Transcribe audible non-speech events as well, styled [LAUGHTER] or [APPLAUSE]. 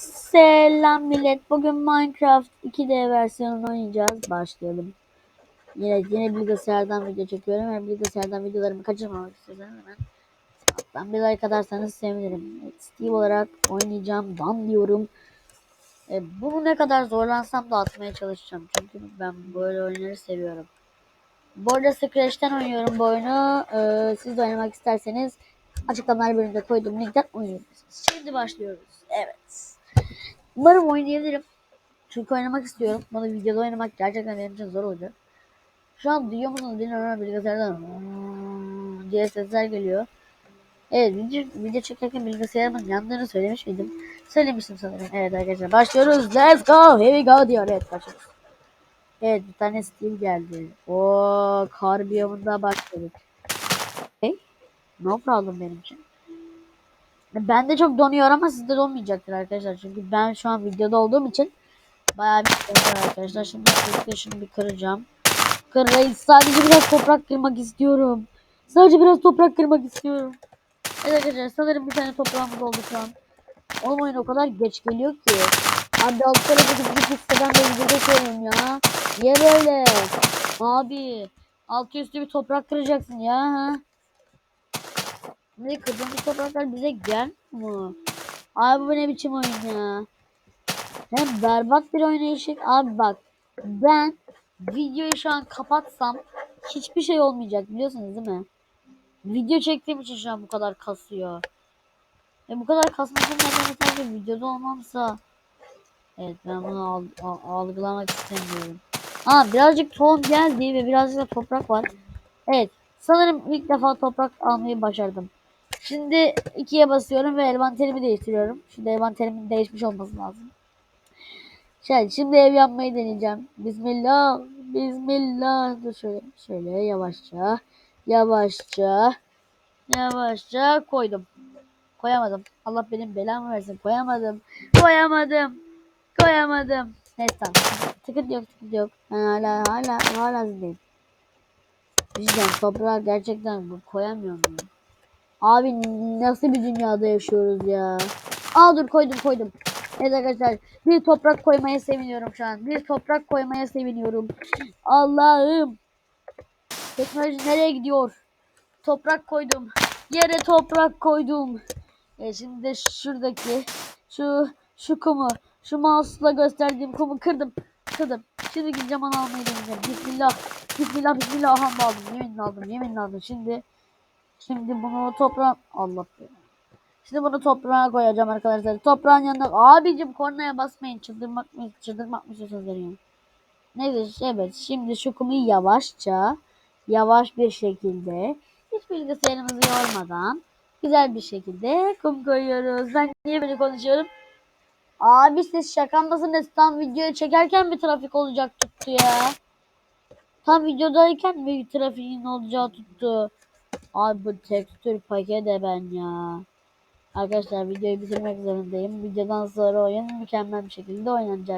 Selam millet. Bugün Minecraft 2D versiyonunu oynayacağız. Başlayalım. Yine yine bilgisayardan video çekiyorum. Eğer bilgisayardan videolarımı kaçırmamak istiyorsanız hemen alttan bir like atarsanız sevinirim. Evet, Steve olarak oynayacağım. Dan diyorum. E, bunu ne kadar zorlansam da atmaya çalışacağım. Çünkü ben böyle oyunları seviyorum. Bu arada Scratch'ten oynuyorum bu oyunu. Ee, siz de oynamak isterseniz açıklamalar bölümünde koyduğum linkten oynayabilirsiniz. Şimdi başlıyoruz. Evet. Umarım oynayabilirim. Çünkü oynamak istiyorum. Bana videoda oynamak gerçekten benim için zor olacak. Şu an duyuyor musunuz bilmiyorum bilgisayardan [LAUGHS] diye sesler geliyor. Evet video, video çekerken bilgisayarımın yandığını söylemiş miydim? Söylemiştim sanırım. Evet arkadaşlar başlıyoruz. Let's go. Here we go diyor. Evet başlıyoruz. Evet bir tane Steve geldi. O kar biyomunda başladık. Hey, no problem benim için. Ben de çok donuyor ama sizde donmayacaktır arkadaşlar. Çünkü ben şu an videoda olduğum için bayağı bir şey var arkadaşlar. Şimdi şunu bir kıracağım. Kırayım. Sadece biraz toprak kırmak istiyorum. Sadece biraz toprak kırmak istiyorum. Evet arkadaşlar sanırım bir tane toprağımız oldu şu an. Oğlum oyun o kadar geç geliyor ki. Abi alt tarafa gidip gitse ben de videoda söyleyeyim ya. Niye böyle? Abi altı üstü bir toprak kıracaksın ya. Ne kırdığımız topraklar bize gel mi? Abi bu ne biçim oyun ya? Hem berbat bir oynayışı. Abi bak ben videoyu şu an kapatsam hiçbir şey olmayacak biliyorsunuz değil mi? Video çektiğim için şu an bu kadar kasıyor. E bu kadar kasmasının nedeni sadece videoda olmamsa. Evet ben bunu al, al- algılamak istemiyorum. Ha birazcık tohum geldi ve birazcık da toprak var. Evet sanırım ilk defa toprak almayı başardım. Şimdi ikiye basıyorum ve envanterimi değiştiriyorum. Şimdi envanterimin değişmiş olması lazım. Şey, şimdi ev yapmayı deneyeceğim. Bismillah. Bismillah. Dur şöyle, şöyle yavaşça. Yavaşça. Yavaşça koydum. Koyamadım. Allah benim belamı versin. Koyamadım. Koyamadım. Koyamadım. Neyse tamam. Sıkıntı yok sıkıntı yok. Ben hala hala hala hazırdayım. Cidden toprağa gerçekten koyamıyorum ya. Abi nasıl bir dünyada yaşıyoruz ya. Aa dur koydum koydum. Evet arkadaşlar bir toprak koymaya seviniyorum şu an. Bir toprak koymaya seviniyorum. Allah'ım. Teknoloji nereye gidiyor? Toprak koydum. Yere toprak koydum. E şimdi de şuradaki şu şu kumu şu mouse'la gösterdiğim kumu kırdım. Kırdım. Şimdi gideceğim onu almayı deneyeceğim. Bismillah. Bismillah bismillah. Aha aldım. Yeminle aldım. Yeminle aldım. Şimdi Şimdi bunu toprağa Allah. Şimdi bunu toprağa koyacağım arkadaşlar. Toprağın yanına abicim kornaya basmayın. Çıldırmak mı çıldırmak mı istiyorsanız deneyin. Neyse evet şimdi şu kumu yavaşça yavaş bir şekilde hiç bilgisayarımızı yormadan güzel bir şekilde kum koyuyoruz. Ben niye böyle konuşuyorum? Abi siz şaka mısınız? Tam videoyu çekerken bir trafik olacak tuttu ya. Tam videodayken bir trafiğin olacağı tuttu. Abi bu tekstür paket de ben ya. Arkadaşlar videoyu bitirmek zorundayım. Videodan sonra oyun mükemmel bir şekilde oynanacak.